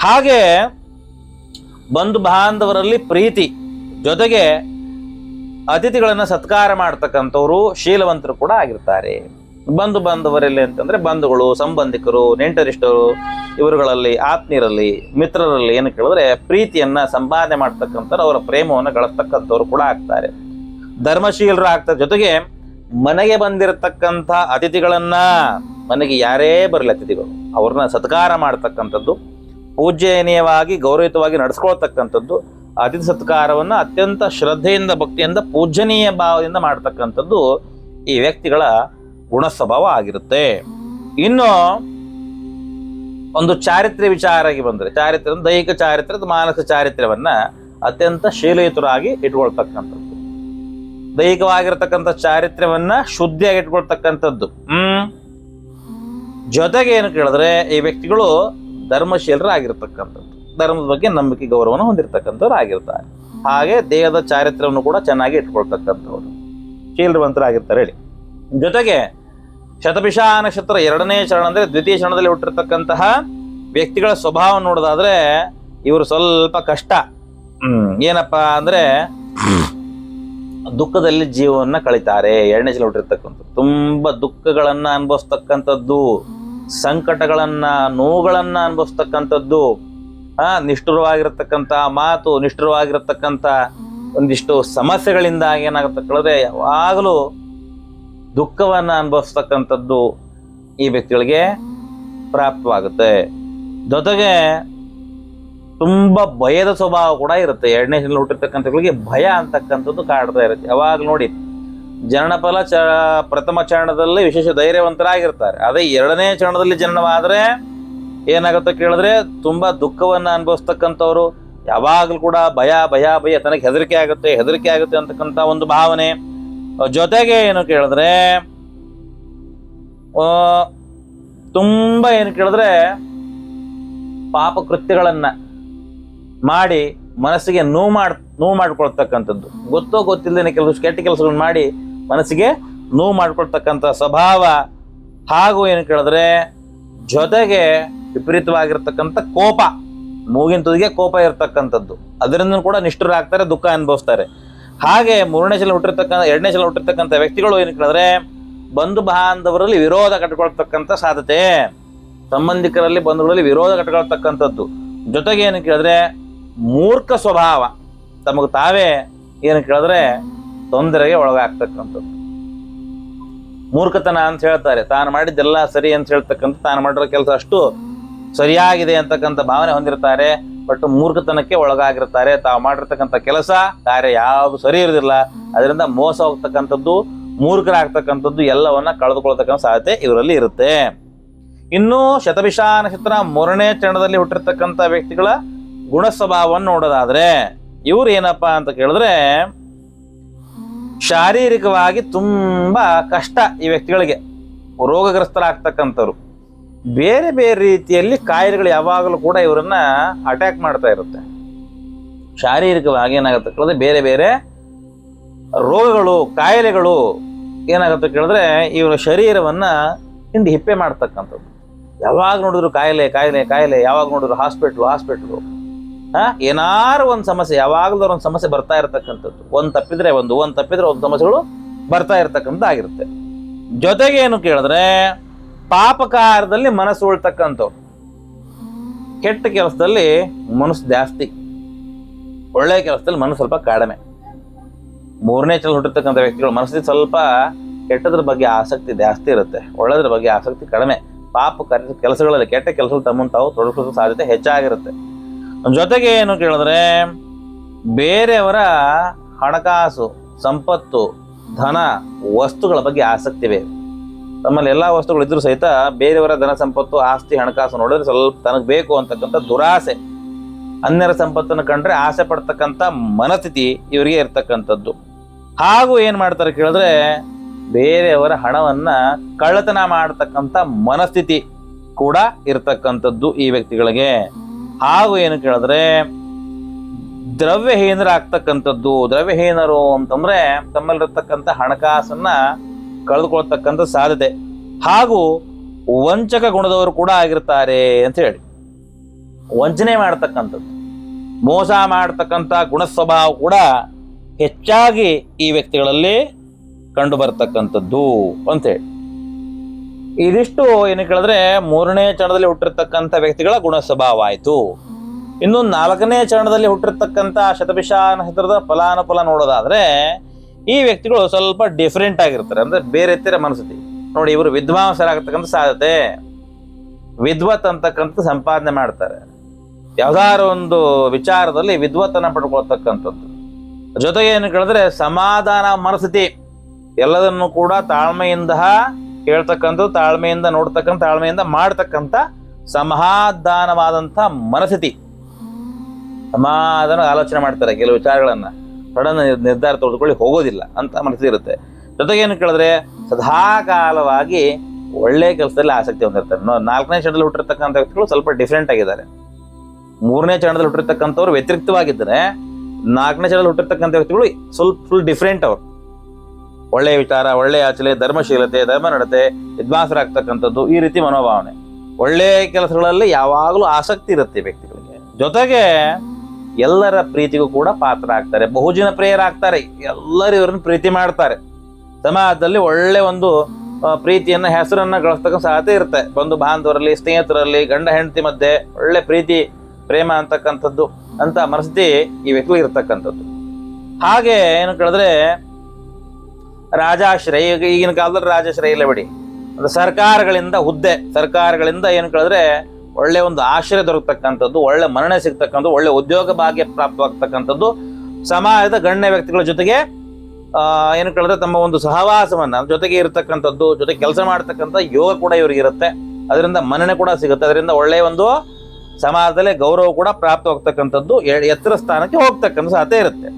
ಹಾಗೆ ಬಂಧು ಬಾಂಧವರಲ್ಲಿ ಪ್ರೀತಿ ಜೊತೆಗೆ ಅತಿಥಿಗಳನ್ನ ಸತ್ಕಾರ ಮಾಡ್ತಕ್ಕಂಥವ್ರು ಶೀಲವಂತರು ಕೂಡ ಆಗಿರ್ತಾರೆ. ಬಂಧು ಬಾಂಧವರಲ್ಲಿ ಅಂತಂದ್ರೆ ಬಂಧುಗಳು, ಸಂಬಂಧಿಕರು, ನೆಂಟರಿಷ್ಟರು, ಇವರುಗಳಲ್ಲಿ ಆತ್ಮೀಯರಲ್ಲಿ, ಮಿತ್ರರಲ್ಲಿ ಏನು ಕೇಳಿದ್ರೆ ಪ್ರೀತಿಯನ್ನ ಸಂಪಾದನೆ ಮಾಡ್ತಕ್ಕಂಥವ್ರು, ಅವರ ಪ್ರೇಮವನ್ನು ಗಳಿಸ್ತಕ್ಕಂಥವ್ರು ಕೂಡ ಆಗ್ತಾರೆ. ಧರ್ಮಶೀಲರು ಆಗ್ತದ ಜೊತೆಗೆ ಮನೆಗೆ ಬಂದಿರತಕ್ಕಂಥ ಅತಿಥಿಗಳನ್ನ ಮನೆಗೆ ಯಾರೇ ಬರಲಿ ಅತಿಥಿಗಳು, ಅವ್ರನ್ನ ಸತ್ಕಾರ ಮಾಡ್ತಕ್ಕಂಥದ್ದು, ಪೂಜ್ಯನೀಯವಾಗಿ ಗೌರವಿತವಾಗಿ ನಡೆಸ್ಕೊಳ್ತಕ್ಕಂಥದ್ದು ಅತಿಥಿ ಸತ್ಕಾರವನ್ನು ಅತ್ಯಂತ ಶ್ರದ್ಧೆಯಿಂದ, ಭಕ್ತಿಯಿಂದ ಪೂಜನೀಯ ಭಾವದಿಂದ ಮಾಡ್ತಕ್ಕಂಥದ್ದು ಈ ವ್ಯಕ್ತಿಗಳ ಗುಣ ಸ್ವಭಾವ ಆಗಿರುತ್ತೆ. ಇನ್ನು ಒಂದು ಚಾರಿತ್ರ್ಯ ವಿಚಾರಾಗಿ ಬಂದರೆ, ಚಾರಿತ್ರ್ಯ ದೈಹಿಕ ಚಾರಿತ್ರ್ಯದ ಮಾನಸಿಕ ಚಾರಿತ್ರ್ಯವನ್ನು ಅತ್ಯಂತ ಶೀಲಯುತರಾಗಿ ಇಟ್ಕೊಳ್ತಕ್ಕಂಥದ್ದು. ದೈಹಿಕವಾಗಿರ್ತಕ್ಕಂಥ ಚಾರಿತ್ರ್ಯವನ್ನ ಶುದ್ಧಿಯಾಗಿ ಇಟ್ಕೊಳ್ತಕ್ಕಂಥದ್ದು. ಹ್ಮ್? ಜೊತೆಗೆ ಏನು ಕೇಳಿದ್ರೆ, ಈ ವ್ಯಕ್ತಿಗಳು ಧರ್ಮಶೀಲರಾಗಿರ್ತಕ್ಕಂಥದ್ದು. ಧರ್ಮದ ಬಗ್ಗೆ ನಂಬಿಕೆ, ಗೌರವವನ್ನು ಹೊಂದಿರತಕ್ಕಂಥವ್ರು ಆಗಿರ್ತಾರೆ. ಹಾಗೆ ದೇಹದ ಚಾರಿತ್ರ್ಯವನ್ನು ಕೂಡ ಚೆನ್ನಾಗಿ ಇಟ್ಕೊಳ್ತಕ್ಕಂಥವ್ರು. ಆಗಿರ್ತಾರೆ ಹೇಳಿ. ಜೊತೆಗೆ ಶತಪಿಷಾ ನಕ್ಷತ್ರ ಎರಡನೇ ಚರಣ ಅಂದ್ರೆ ದ್ವಿತೀಯ ಚರಣದಲ್ಲಿ ಹುಟ್ಟಿರ್ತಕ್ಕಂತಹ ವ್ಯಕ್ತಿಗಳ ಸ್ವಭಾವ ನೋಡೋದಾದ್ರೆ ಇವರು ಸ್ವಲ್ಪ ಕಷ್ಟ. ಏನಪ್ಪಾ ಅಂದ್ರೆ ದುಃಖದಲ್ಲಿ ಜೀವವನ್ನ ಕಳಿತಾರೆ. ಎರಡನೇ ಚಲ ಹುಟ್ಟಿರ್ತಕ್ಕಂಥದ್ದು. ತುಂಬಾ ದುಃಖಗಳನ್ನ ಅನುಭವಿಸ್ತಕ್ಕಂಥದ್ದು, ಸಂಕಟಗಳನ್ನ, ನೋವುಗಳನ್ನು ಅನುಭವಿಸ್ತಕ್ಕಂಥದ್ದು ಆ ನಿಷ್ಠುರವಾಗಿರತಕ್ಕಂಥ ಮಾತು ನಿಷ್ಠುರವಾಗಿರತಕ್ಕಂಥ ಒಂದಿಷ್ಟು ಸಮಸ್ಯೆಗಳಿಂದ ಏನಾಗುತ್ತೆ ಕಳೆದ್ರೆ ಯಾವಾಗಲೂ ದುಃಖವನ್ನು ಅನುಭವಿಸ್ತಕ್ಕಂಥದ್ದು ಈ ವ್ಯಕ್ತಿಗಳಿಗೆ ಪ್ರಾಪ್ತವಾಗುತ್ತೆ. ಜೊತೆಗೆ ತುಂಬ ಭಯದ ಸ್ವಭಾವ ಕೂಡ ಇರುತ್ತೆ. ಎರಡನೇ ಜನ ಹುಟ್ಟಿರ್ತಕ್ಕಂಥಗಳಿಗೆ ಭಯ ಅಂತಕ್ಕಂಥದ್ದು ಕಾಡ್ತಾ ಇರುತ್ತೆ. ಯಾವಾಗ ನೋಡಿ ಜನನಫಲ ಚ, ಪ್ರಥಮ ಚರಣದಲ್ಲಿ ವಿಶೇಷ ಧೈರ್ಯವಂತರಾಗಿರ್ತಾರೆ. ಅದೇ ಎರಡನೇ ಚರಣದಲ್ಲಿ ಜನನವಾದ್ರೆ ಏನಾಗುತ್ತೆ ಕೇಳಿದ್ರೆ ತುಂಬಾ ದುಃಖವನ್ನ ಅನುಭವಿಸ್ತಕ್ಕಂಥವ್ರು ಯಾವಾಗಲೂ ಕೂಡ ಭಯ ಭಯ ಭಯ, ತನಗೆ ಹೆದರಿಕೆ ಆಗುತ್ತೆ ಹೆದರಿಕೆ ಆಗುತ್ತೆ ಅಂತಕ್ಕಂಥ ಒಂದು ಭಾವನೆ. ಜೊತೆಗೆ ಏನು ಕೇಳಿದ್ರೆ ತುಂಬಾ ಏನು ಕೇಳಿದ್ರೆ ಪಾಪ ಕೃತ್ಯಗಳನ್ನ ಮಾಡಿ ಮನಸ್ಸಿಗೆ ನೋವು ಮಾಡ್, ನೋವು ಮಾಡ್ಕೊಳ್ತಕ್ಕಂಥದ್ದು. ಗೊತ್ತೋ ಗೊತ್ತಿಲ್ಲದೇನೆ ಕೆಲವು ಕೆಟ್ಟ ಕೆಲಸಗಳನ್ನ ಮಾಡಿ ಮನಸ್ಸಿಗೆ ನೋವು ಮಾಡ್ಕೊಳ್ತಕ್ಕಂಥ ಸ್ವಭಾವ. ಹಾಗೂ ಏನು ಕೇಳಿದ್ರೆ ಜೊತೆಗೆ ವಿಪರೀತವಾಗಿರ್ತಕ್ಕಂಥ ಕೋಪ, ಮೂಗಿನ ತುದಿಗೆ ಕೋಪ ಇರ್ತಕ್ಕಂಥದ್ದು. ಅದರಿಂದ ಕೂಡ ನಿಷ್ಠುರಾಗ್ತಾರೆ ದುಃಖ ಅನುಭವಿಸ್ತಾರೆ. ಹಾಗೆ ಮೂರನೇ ಸಲ ಹುಟ್ಟಿರ್ತಕ್ಕಂಥ ಎರಡನೇ ಸಲ ಹುಟ್ಟಿರ್ತಕ್ಕಂಥ ವ್ಯಕ್ತಿಗಳು ಏನು ಕೇಳಿದ್ರೆ, ಬಂಧು ಬಾಂಧವರಲ್ಲಿ ವಿರೋಧ ಕಟ್ಕೊಳ್ತಕ್ಕಂಥ ಸಾಧ್ಯತೆ. ಸಂಬಂಧಿಕರಲ್ಲಿ ಬಂಧುಗಳಲ್ಲಿ ವಿರೋಧ ಕಟ್ಕೊಳ್ತಕ್ಕಂಥದ್ದು ಜೊತೆಗೆ ಏನು ಕೇಳಿದ್ರೆ, ಮೂರ್ಖ ಸ್ವಭಾವ. ತಮಗೆ ತಾವೇ ಏನು ಕೇಳಿದ್ರೆ, ತೊಂದರೆಗೆ ಒಳಗಾಗ್ತಕ್ಕಂಥದ್ದು. ಮೂರ್ಖತನ ಅಂತ ಹೇಳ್ತಾರೆ. ತಾನು ಮಾಡಿದ್ದೆಲ್ಲ ಸರಿ ಅಂತ ಹೇಳ್ತಕ್ಕಂಥ, ತಾನು ಮಾಡಿರೋ ಕೆಲಸ ಅಷ್ಟು ಸರಿಯಾಗಿದೆ ಅಂತಕ್ಕಂಥ ಭಾವನೆ ಹೊಂದಿರ್ತಾರೆ, ಬಟ್ ಮೂರ್ಖತನಕ್ಕೆ ಒಳಗಾಗಿರ್ತಾರೆ. ತಾವು ಮಾಡಿರ್ತಕ್ಕಂಥ ಕೆಲಸ, ಕಾರ್ಯ ಯಾವುದು ಸರಿ ಇರೋದಿಲ್ಲ. ಅದರಿಂದ ಮೋಸ ಹೋಗ್ತಕ್ಕಂಥದ್ದು, ಮೂರ್ಖರಾಗ್ತಕ್ಕಂಥದ್ದು ಎಲ್ಲವನ್ನ ಕಳೆದುಕೊಳ್ತಕ್ಕಂಥ ಸಾಧ್ಯತೆ ಇವರಲ್ಲಿ ಇರುತ್ತೆ. ಇನ್ನು ಶತಭಿಷಾ ನಕ್ಷತ್ರ ಮೂರನೇ ಚರಣದಲ್ಲಿ ಹುಟ್ಟಿರ್ತಕ್ಕಂಥ ವ್ಯಕ್ತಿಗಳ ಗುಣ ಸ್ವಭಾವವನ್ನು ನೋಡೋದಾದ್ರೆ, ಇವ್ರು ಏನಪ್ಪ ಅಂತ ಕೇಳಿದ್ರೆ, ಶಾರೀರಿಕವಾಗಿ ತುಂಬಾ ಕಷ್ಟ ಈ ವ್ಯಕ್ತಿಗಳಿಗೆ, ರೋಗಗ್ರಸ್ತರಾಗ್ತಕ್ಕಂಥವ್ರು. ಬೇರೆ ಬೇರೆ ರೀತಿಯಲ್ಲಿ ಕಾಯಿಲೆಗಳು ಯಾವಾಗಲೂ ಕೂಡ ಇವರನ್ನ ಅಟ್ಯಾಕ್ ಮಾಡ್ತಾ ಇರುತ್ತೆ. ಶಾರೀರಿಕವಾಗಿ ಏನಾಗುತ್ತೆ ಕೇಳಿದ್ರೆ ಬೇರೆ ಬೇರೆ ರೋಗಗಳು, ಕಾಯಿಲೆಗಳು ಏನಾಗುತ್ತೆ ಕೇಳಿದ್ರೆ ಇವರ ಶರೀರವನ್ನ ಹಿಂದೆ ಹಿಪ್ಪೆ ಮಾಡ್ತಕ್ಕಂಥದ್ದು. ಯಾವಾಗ ನೋಡಿದ್ರು ಕಾಯಿಲೆ ಕಾಯಿಲೆ ಕಾಯಿಲೆ, ಯಾವಾಗ ನೋಡಿದ್ರು ಹಾಸ್ಪಿಟ್ಲು ಹಾಸ್ಪಿಟ್ಲು ಹಾ, ಏನಾರು ಒಂದು ಸಮಸ್ಯೆ, ಯಾವಾಗಲೂ ಒಂದು ಸಮಸ್ಯೆ ಬರ್ತಾ ಇರತಕ್ಕಂಥದ್ದು. ಒಂದು ತಪ್ಪಿದ್ರೆ ಒಂದು ಒಂದು ತಪ್ಪಿದ್ರೆ ಒಂದು ಸಮಸ್ಯೆಗಳು ಬರ್ತಾ ಇರತಕ್ಕಂಥ ಆಗಿರುತ್ತೆ ಜೊತೆಗೆ ಏನು ಕೇಳಿದ್ರೆ ಪಾಪಕಾರದಲ್ಲಿ ಮನಸ್ಸು ಉಳ್ತಕ್ಕಂಥವ್ರು. ಕೆಟ್ಟ ಕೆಲಸದಲ್ಲಿ ಮನಸ್ಸು ಜಾಸ್ತಿ. ಒಳ್ಳೆ ಕೆಲಸದಲ್ಲಿ ಮನಸ್ಸು ಸ್ವಲ್ಪ ಕಡಿಮೆ. ಮೂರನೇ ಚಲ ಹುಟ್ಟಿರ್ತಕ್ಕಂಥ ವ್ಯಕ್ತಿಗಳು ಮನಸ್ಸಿಗೆ ಸ್ವಲ್ಪ ಕೆಟ್ಟದ್ರ ಬಗ್ಗೆ ಆಸಕ್ತಿ ಜಾಸ್ತಿ ಇರುತ್ತೆ. ಒಳ್ಳೆದ್ರ ಬಗ್ಗೆ ಆಸಕ್ತಿ ಕಡಿಮೆ. ಪಾಪ ಕೆಲಸಗಳಲ್ಲಿ ಕೆಟ್ಟ ಕೆಲಸಗಳು ತಮ್ಮನ್ನು ತಾವು ತೊಡಗಿಸೋ ಸಾಧ್ಯತೆ ಹೆಚ್ಚಾಗಿರುತ್ತೆ. ಜೊತೆಗೆ ಏನು ಕೇಳಿದ್ರೆ, ಬೇರೆಯವರ ಹಣಕಾಸು, ಸಂಪತ್ತು, ಧನ, ವಸ್ತುಗಳ ಬಗ್ಗೆ ಆಸಕ್ತಿ ಬೇಕು ತಮ್ಮಲ್ಲಿ ಎಲ್ಲ ವಸ್ತುಗಳು ಇದ್ರೂ ಸಹಿತ ಬೇರೆಯವರ ಧನ ಸಂಪತ್ತು, ಆಸ್ತಿ, ಹಣಕಾಸು ನೋಡಿದ್ರೆ ಸ್ವಲ್ಪ ತನಗೆ ಬೇಕು ಅಂತಕ್ಕಂಥ ದುರಾಸೆ. ಅನ್ಯರ ಸಂಪತ್ತನ್ನು ಕಂಡ್ರೆ ಆಸೆ ಪಡ್ತಕ್ಕಂಥ ಮನಸ್ಥಿತಿ ಇವರಿಗೆ ಇರ್ತಕ್ಕಂಥದ್ದು. ಹಾಗೂ ಏನು ಮಾಡ್ತಾರೆ ಕೇಳಿದ್ರೆ ಬೇರೆಯವರ ಹಣವನ್ನ ಕಳ್ಳತನ ಮಾಡತಕ್ಕಂಥ ಮನಸ್ಥಿತಿ ಕೂಡ ಇರ್ತಕ್ಕಂಥದ್ದು ಈ ವ್ಯಕ್ತಿಗಳಿಗೆ. ಹಾಗೂ ಏನು ಕೇಳಿದ್ರೆ ದ್ರವ್ಯಹೀನರಾಗ್ತಕ್ಕಂಥದ್ದು. ದ್ರವ್ಯಹೀನರು ಅಂತಂದ್ರೆ ತಮ್ಮಲ್ಲಿರ್ತಕ್ಕಂಥ ಹಣಕಾಸನ್ನ ಕಳೆದುಕೊಳ್ತಕ್ಕಂಥ ಸಾಧ್ಯತೆ. ಹಾಗೂ ವಂಚಕ ಗುಣದವರು ಕೂಡ ಆಗಿರ್ತಾರೆ ಅಂತ ಹೇಳಿ. ವಂಚನೆ ಮಾಡ್ತಕ್ಕಂಥದ್ದು, ಮೋಸ ಮಾಡ್ತಕ್ಕಂಥ ಗುಣ ಸ್ವಭಾವ ಕೂಡ ಹೆಚ್ಚಾಗಿ ಈ ವ್ಯಕ್ತಿಗಳಲ್ಲಿ ಕಂಡು ಬರ್ತಕ್ಕಂಥದ್ದು ಅಂತೇಳಿ ಇದಿಷ್ಟು ಏನು ಕೇಳಿದ್ರೆ ಮೂರನೇ ಚರಣದಲ್ಲಿ ಹುಟ್ಟಿರ್ತಕ್ಕಂಥ ವ್ಯಕ್ತಿಗಳ ಗುಣ ಸ್ವಭಾವ ಆಯಿತು. ಇನ್ನು ನಾಲ್ಕನೇ ಚರಣದಲ್ಲಿ ಹುಟ್ಟಿರ್ತಕ್ಕಂಥ ಶತಭಿಷ ನಕ್ಷತ್ರದ ಫಲಾನುಫಲ ನೋಡೋದಾದ್ರೆ ಈ ವ್ಯಕ್ತಿಗಳು ಸ್ವಲ್ಪ ಡಿಫ್ರೆಂಟ್ ಆಗಿರ್ತಾರೆ. ಅಂದ್ರೆ ಬೇರೆ ತರ ಮನಸ್ಥಿತಿ. ನೋಡಿ, ಇವರು ವಿದ್ವಾಂಸರಾಗತಕ್ಕಂಥ ಸಾಧ್ಯತೆ. ವಿದ್ವತ್ ಅಂತಕ್ಕಂಥ ಸಂಪಾದನೆ ಮಾಡ್ತಾರೆ. ಯಾವ್ದಾದ್ರು ಒಂದು ವಿಚಾರದಲ್ಲಿ ವಿದ್ವತ್ತನ್ನ ಪಡ್ಕೊಳ್ತಕ್ಕಂಥದ್ದು. ಜೊತೆಗೆ ಏನು ಕೇಳಿದ್ರೆ ಸಮಾಧಾನ ಮನಸ್ಥಿತಿ. ಎಲ್ಲದನ್ನು ಕೂಡ ತಾಳ್ಮೆಯಿಂದ ಕೇಳ್ತಕ್ಕಂಥದ್ದು, ತಾಳ್ಮೆಯಿಂದ ನೋಡ್ತಕ್ಕಂಥ, ತಾಳ್ಮೆಯಿಂದ ಮಾಡ್ತಕ್ಕಂಥ ಸಮಾಧಾನವಾದಂಥ ಮನಸ್ಥಿತಿ. ಸಮಾಧಾನ ಆಲೋಚನೆ ಮಾಡ್ತಾರೆ ಕೆಲವು ವಿಚಾರಗಳನ್ನ. ಸಡನ್ ನಿರ್ಧಾರ ತೆಗೆದುಕೊಳ್ಳಿ ಹೋಗೋದಿಲ್ಲ ಅಂತ ಮನಸ್ಸಿರುತ್ತೆ ಏನು ಕೇಳಿದ್ರೆ, ಸದಾಕಾಲವಾಗಿ ಒಳ್ಳೆಯ ಕೆಲಸದಲ್ಲಿ ಆಸಕ್ತಿ ಹೊಂದಿರ್ತಾರೆ. ನಾಲ್ಕನೇ ಚರಣದಲ್ಲಿ ಹುಟ್ಟಿರ್ತಕ್ಕಂಥ ವ್ಯಕ್ತಿಗಳು ಸ್ವಲ್ಪ ಡಿಫ್ರೆಂಟ್ ಆಗಿದ್ದಾರೆ. ಮೂರನೇ ಚರಣದಲ್ಲಿ ಹುಟ್ಟಿರ್ತಕ್ಕಂಥವ್ರು ವ್ಯತಿರಿಕ್ತವಾಗಿದ್ದರೆ, ನಾಲ್ಕನೇ ಚರಣದಲ್ಲಿ ಹುಟ್ಟಿರ್ತಕ್ಕಂಥ ವ್ಯಕ್ತಿಗಳು ಸ್ವಲ್ಪ ಫುಲ್ ಡಿಫ್ರೆಂಟ್ ಅವರು. ಒಳ್ಳೆಯ ವಿಚಾರ, ಒಳ್ಳೆಯ ಆಚಲೆ ಧರ್ಮಶೀಲತೆ, ಧರ್ಮ ನಡತೆ ವಿದ್ವಾಂಸರಾಗ್ತಕ್ಕಂಥದ್ದು ಈ ರೀತಿ ಮನೋಭಾವನೆ. ಒಳ್ಳೆಯ ಕೆಲಸಗಳಲ್ಲಿ ಯಾವಾಗಲೂ ಆಸಕ್ತಿ ಇರುತ್ತೆ ವ್ಯಕ್ತಿಗಳಿಗೆ. ಜೊತೆಗೆ ಎಲ್ಲರ ಪ್ರೀತಿಗೂ ಕೂಡ ಪಾತ್ರ ಆಗ್ತಾರೆ ಬಹುಜನ ಪ್ರಿಯರಾಗ್ತಾರೆ, ಎಲ್ಲರೂ ಇವ್ರನ್ನ ಪ್ರೀತಿ ಮಾಡ್ತಾರೆ. ಸಮಾಜದಲ್ಲಿ ಒಳ್ಳೆ ಒಂದು ಪ್ರೀತಿಯನ್ನ, ಹೆಸರನ್ನ ಗಳಿಸ್ತಕ್ಕ ಸಾಧ್ಯ ಇರುತ್ತೆ. ಬಂಧು ಬಾಂಧವರಲ್ಲಿ, ಸ್ನೇಹಿತರಲ್ಲಿ, ಗಂಡ, ಹೆಂಡತಿ ಮಧ್ಯೆ ಒಳ್ಳೆ ಪ್ರೀತಿ, ಪ್ರೇಮ ಅಂತಕ್ಕಂಥದ್ದು ಅಂತ ಮನಸ್ಥಿತಿ ಈ ವ್ಯಕ್ತಿ ಇರ್ತಕ್ಕಂಥದ್ದು. ಹಾಗೆ ಏನು ಕೇಳಿದ್ರೆ, ರಾಜಾಶ್ರಯ, ಈಗ ಈಗಿನ ಕಾಲದಲ್ಲಿ ರಾಜಾಶ್ರಯ ಇಲ್ಲ ಬಿಡಿ. ಅಂದ್ರೆ ಸರ್ಕಾರಗಳಿಂದ ಹುದ್ದೆ, ಸರ್ಕಾರಗಳಿಂದ ಏನು ಕೇಳಿದ್ರೆ ಒಳ್ಳೆ ಒಂದು ಆಶ್ರಯ ದೊರಕತಕ್ಕಂಥದ್ದು, ಒಳ್ಳೆ ಮನ್ನಣೆ ಸಿಗ್ತಕ್ಕಂಥದ್ದು, ಒಳ್ಳೆ ಉದ್ಯೋಗ ಭಾಗ್ಯ ಪ್ರಾಪ್ತವಾಗ್ತಕ್ಕಂಥದ್ದು, ಸಮಾಜದ ಗಣ್ಯ ವ್ಯಕ್ತಿಗಳ ಜೊತೆಗೆ ಏನು ಕೇಳಿದ್ರೆ ತಮ್ಮ ಒಂದು ಸಹವಾಸವನ್ನ ಜೊತೆಗೆ ಇರತಕ್ಕಂಥದ್ದು, ಜೊತೆ ಕೆಲಸ ಮಾಡ್ತಕ್ಕಂಥ ಯೋಗ ಕೂಡ ಇವರಿಗೆ ಇರುತ್ತೆ. ಅದರಿಂದ ಮನ್ನಣೆ ಕೂಡ ಸಿಗುತ್ತೆ. ಅದರಿಂದ ಒಳ್ಳೆಯ ಒಂದು ಸಮಾಜದಲ್ಲಿ ಗೌರವ ಕೂಡ ಪ್ರಾಪ್ತವಾಗ್ತಕ್ಕಂಥದ್ದು ಎತ್ತರ ಸ್ಥಾನಕ್ಕೆ ಹೋಗ್ತಕ್ಕಂಥ ಸಾಧ್ಯ ಇರುತ್ತೆ.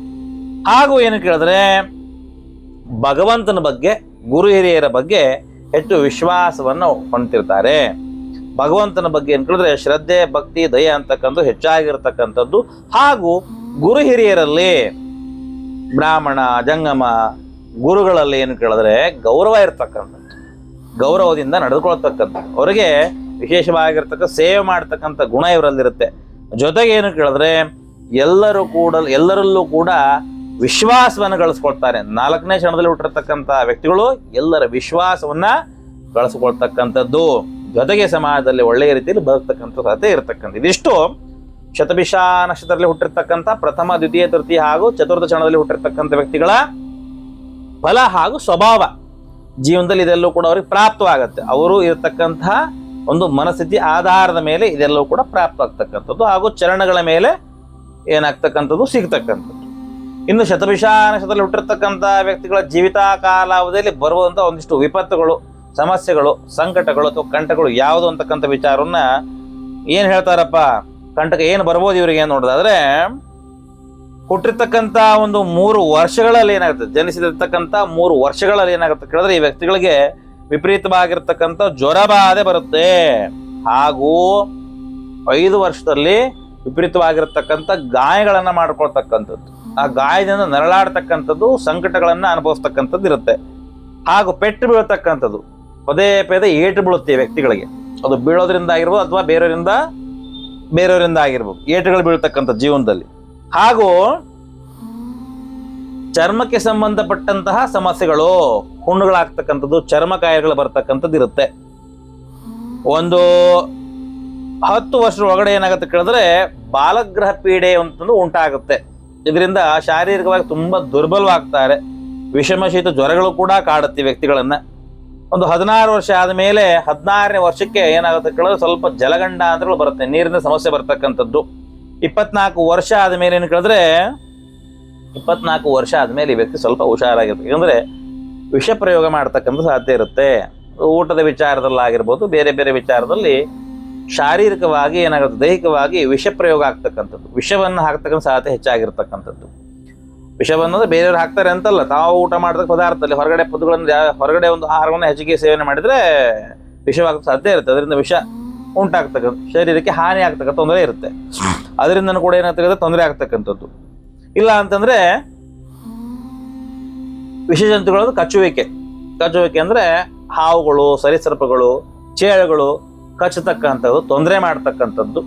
ಹಾಗೂ ಏನು ಕೇಳಿದ್ರೆ, ಭಗವಂತನ ಬಗ್ಗೆ, ಗುರು ಹಿರಿಯರ ಬಗ್ಗೆ ಹೆಚ್ಚು ವಿಶ್ವಾಸವನ್ನು ಹೊಂದಿರ್ತಾರೆ. ಭಗವಂತನ ಬಗ್ಗೆ ಏನು ಕೇಳಿದ್ರೆ, ಶ್ರದ್ಧೆ, ಭಕ್ತಿ, ದಯ ಅಂತಕ್ಕಂಥ ಹೆಚ್ಚಾಗಿರ್ತಕ್ಕಂಥದ್ದು. ಹಾಗೂ ಗುರು ಹಿರಿಯರಲ್ಲಿ ಬ್ರಾಹ್ಮಣ, ಜಂಗಮ ಗುರುಗಳಲ್ಲಿ ಏನು ಕೇಳಿದ್ರೆ, ಗೌರವ ಇರ್ತಕ್ಕಂಥದ್ದು. ಗೌರವದಿಂದ ನಡೆದುಕೊಳ್ತಕ್ಕಂಥದ್ದು. ಅವರಿಗೆ ವಿಶೇಷವಾಗಿರ್ತಕ್ಕ ಸೇವೆ ಮಾಡ್ತಕ್ಕಂಥ ಗುಣ ಇವರಲ್ಲಿರುತ್ತೆ. ಜೊತೆಗೆ ಏನು ಕೇಳಿದ್ರೆ, ಎಲ್ಲರೂ ಕೂಡ, ಎಲ್ಲರಲ್ಲೂ ಕೂಡ ವಿಶ್ವಾಸವನ್ನು ಗಳಿಸ್ಕೊಳ್ತಾರೆ. ನಾಲ್ಕನೇ ಕ್ಷಣದಲ್ಲಿ ಹುಟ್ಟಿರ್ತಕ್ಕಂಥ ವ್ಯಕ್ತಿಗಳು ಎಲ್ಲರ ವಿಶ್ವಾಸವನ್ನ ಗಳಿಸ್ಕೊಳ್ತಕ್ಕಂಥದ್ದು. ಜೊತೆಗೆ ಸಮಾಜದಲ್ಲಿ ಒಳ್ಳೆಯ ರೀತಿಯಲ್ಲಿ ಬದುಕ್ತಕ್ಕಂಥ ಸಾಧ್ಯತೆ ಇರತಕ್ಕಂಥ ಇದಿಷ್ಟು ಶತಭಿಷ ನಕ್ಷತ್ರದಲ್ಲಿ ಹುಟ್ಟಿರ್ತಕ್ಕಂಥ ಪ್ರಥಮ, ದ್ವಿತೀಯ, ತೃತೀಯ ಹಾಗೂ ಚತುರ್ಥ ಚರಣದಲ್ಲಿ ಹುಟ್ಟಿರ್ತಕ್ಕಂಥ ವ್ಯಕ್ತಿಗಳ ಫಲ ಹಾಗೂ ಸ್ವಭಾವ ಜೀವನದಲ್ಲಿ ಇದೆಲ್ಲವೂ ಕೂಡ ಅವ್ರಿಗೆ ಪ್ರಾಪ್ತವಾಗುತ್ತೆ. ಅವರು ಇರತಕ್ಕಂತಹ ಒಂದು ಮನಸ್ಥಿತಿ ಆಧಾರದ ಮೇಲೆ ಇದೆಲ್ಲವೂ ಕೂಡ ಪ್ರಾಪ್ತವಾಗ್ತಕ್ಕಂಥದ್ದು ಹಾಗೂ ಚರಣಗಳ ಮೇಲೆ ಏನಾಗ್ತಕ್ಕಂಥದ್ದು ಸಿಗ್ತಕ್ಕಂಥದ್ದು. ಇನ್ನು ಶತಭಿಷ ನಕ್ಷತ್ರದಲ್ಲಿ ಹುಟ್ಟಿರ್ತಕ್ಕಂಥ ವ್ಯಕ್ತಿಗಳ ಜೀವಿತ ಕಾಲಾವಧಿಯಲ್ಲಿ ಬರುವಂಥ ಒಂದಿಷ್ಟು ವಿಪತ್ತುಗಳು ಸಮಸ್ಯೆಗಳು, ಸಂಕಟಗಳು ಅಥವಾ ಕಂಟಗಳು ಯಾವುದು ಅಂತಕ್ಕಂಥ ವಿಚಾರವನ್ನ ಏನು ಹೇಳ್ತಾರಪ್ಪ? ಕಂಟಕ ಏನು ಬರ್ಬೋದು ಇವರಿಗೆ ನೋಡೋದಾದ್ರೆ ಹುಟ್ಟಿರ್ತಕ್ಕಂಥ ಒಂದು ಮೂರು ವರ್ಷಗಳಲ್ಲಿ ಏನಾಗುತ್ತೆ? ಜನಿಸಿದಿರ್ತಕ್ಕಂಥ ಮೂರು ವರ್ಷಗಳಲ್ಲಿ ಏನಾಗುತ್ತೆ ಕೇಳಿದ್ರೆ ಈ ವ್ಯಕ್ತಿಗಳಿಗೆ ವಿಪರೀತವಾಗಿರ್ತಕ್ಕಂಥ ಜ್ವರ ಬಾಧೆ ಬರುತ್ತೆ. ಹಾಗೂ ಐದು ವರ್ಷದಲ್ಲಿ ವಿಪರೀತವಾಗಿರ್ತಕ್ಕಂಥ ಗಾಯಗಳನ್ನು ಮಾಡ್ಕೊಳ್ತಕ್ಕಂಥದ್ದು. ಆ ಗಾಯದಿಂದ ನರಳಾಡ್ತಕ್ಕಂಥದ್ದು, ಸಂಕಟಗಳನ್ನು ಅನುಭವಿಸ್ತಕ್ಕಂಥದ್ದು ಇರುತ್ತೆ. ಹಾಗೂ ಪೆಟ್ಟು ಬೀಳ್ತಕ್ಕಂಥದ್ದು. ಪದೇ ಪದೇ ಏಟು ಬೀಳುತ್ತೆ ವ್ಯಕ್ತಿಗಳಿಗೆ. ಅದು ಬೀಳೋದ್ರಿಂದ ಆಗಿರ್ಬೋದು ಅಥವಾ ಬೇರೆಯವರಿಂದ ಬೇರೆಯವರಿಂದ ಆಗಿರ್ಬೋದು. ಏಟುಗಳು ಬೀಳ್ತಕ್ಕಂಥ ಜೀವನದಲ್ಲಿ. ಹಾಗೂ ಚರ್ಮಕ್ಕೆ ಸಂಬಂಧಪಟ್ಟಂತಹ ಸಮಸ್ಯೆಗಳು, ಹುಣ್ಣುಗಳಾಗ್ತಕ್ಕಂಥದ್ದು, ಚರ್ಮ ಕಾಯಿಲೆಗಳು ಬರ್ತಕ್ಕಂಥದ್ದು ಇರುತ್ತೆ. ಒಂದು ಹತ್ತು ವರ್ಷದ ಒಳಗಡೆ ಏನಾಗುತ್ತೆ ಕೇಳಿದ್ರೆ, ಬಾಲಗ್ರಹ ಪೀಡೆ ಅಂತಂದು ಉಂಟಾಗುತ್ತೆ. ಇದರಿಂದ ಶಾರೀರಿಕವಾಗಿ ತುಂಬಾ ದುರ್ಬಲವಾಗ್ತಾರೆ. ವಿಷಮಶೀತ ಜ್ವರಗಳು ಕೂಡ ಕಾಡುತ್ತೆ ವ್ಯಕ್ತಿಗಳನ್ನು ವ್ಯಕ್ತಿಗಳನ್ನ. ಒಂದು ಹದಿನಾರು ವರ್ಷ ಆದಮೇಲೆ ಹದಿನಾರನೇ ವರ್ಷಕ್ಕೆ ಏನಾಗುತ್ತೆ ಕೇಳಿದ್ರೆ ಸ್ವಲ್ಪ ಜಲಗಂಡ ಅಂತ ಬರುತ್ತೆ, ನೀರಿನ ಸಮಸ್ಯೆ ಬರ್ತಕ್ಕಂಥದ್ದು. ಇಪ್ಪತ್ನಾಲ್ಕು ವರ್ಷ ಆದಮೇಲೆ ಏನು ಕೇಳಿದ್ರೆ, ಇಪ್ಪತ್ನಾಲ್ಕು ವರ್ಷ ಆದಮೇಲೆ ಈ ವ್ಯಕ್ತಿ ಸ್ವಲ್ಪ ಹುಷಾರಾಗಿರುತ್ತೆ ಯಾಕಂದರೆ ವಿಷ ಪ್ರಯೋಗ ಮಾಡ್ತಕ್ಕಂಥ ಸಾಧ್ಯ ಇರುತ್ತೆ. ಊಟದ ವಿಚಾರದಲ್ಲಾಗಿರ್ಬೋದು ಬೇರೆ ಬೇರೆ ವಿಚಾರದಲ್ಲಿ ಶಾರೀರಿಕವಾಗಿ ಏನಾಗುತ್ತೆ, ದೈಹಿಕವಾಗಿ ವಿಷ ಪ್ರಯೋಗ ಆಗ್ತಕ್ಕಂಥದ್ದು. ವಿಷವನ್ನು ಹಾಕ್ತಕ್ಕಂಥ ಸಾಧ್ಯತೆ ಹೆಚ್ಚಾಗಿರ್ತಕ್ಕಂಥದ್ದು. ವಿಷವನ್ನು ಬಂದ್ರೆ ಬೇರೆಯವ್ರು ಹಾಕ್ತಾರೆ ಅಂತಲ್ಲ, ತಾವು ಊಟ ಮಾಡತಕ್ಕ ಪದಾರ್ಥದಲ್ಲಿ ಹೊರಗಡೆ ಪದಗಳನ್ನು ಹೊರಗಡೆ ಒಂದು ಆಹಾರವನ್ನು ಹೆಚ್ಚಿಗೆ ಸೇವನೆ ಮಾಡಿದ್ರೆ ವಿಷವಾಗಕ್ಕೆ ಸಾಧ್ಯ ಇರುತ್ತೆ. ಅದರಿಂದ ವಿಷ ಉಂಟಾಗ್ತಕ್ಕಂಥ, ಶರೀರಕ್ಕೆ ಹಾನಿ ಆಗ್ತಕ್ಕಂಥ ತೊಂದರೆ ಇರುತ್ತೆ. ಅದರಿಂದ ಕೂಡ ಏನಾಗ್ತಕ್ಕಂಥ ತೊಂದರೆ ಆಗ್ತಕ್ಕಂಥದ್ದು. ಇಲ್ಲ ಅಂತಂದ್ರೆ ವಿಷ ಜಂತುಗಳದ್ದು ಕಚ್ಚುವಿಕೆ. ಕಚ್ಚುವಿಕೆ ಅಂದ್ರೆ ಹಾವುಗಳು ಸರೀಸೃಪಗಳು ಚೇಳುಗಳು ಕಚ್ಚತಕ್ಕಂಥದ್ದು, ತೊಂದರೆ ಮಾಡ್ತಕ್ಕಂಥದ್ದು.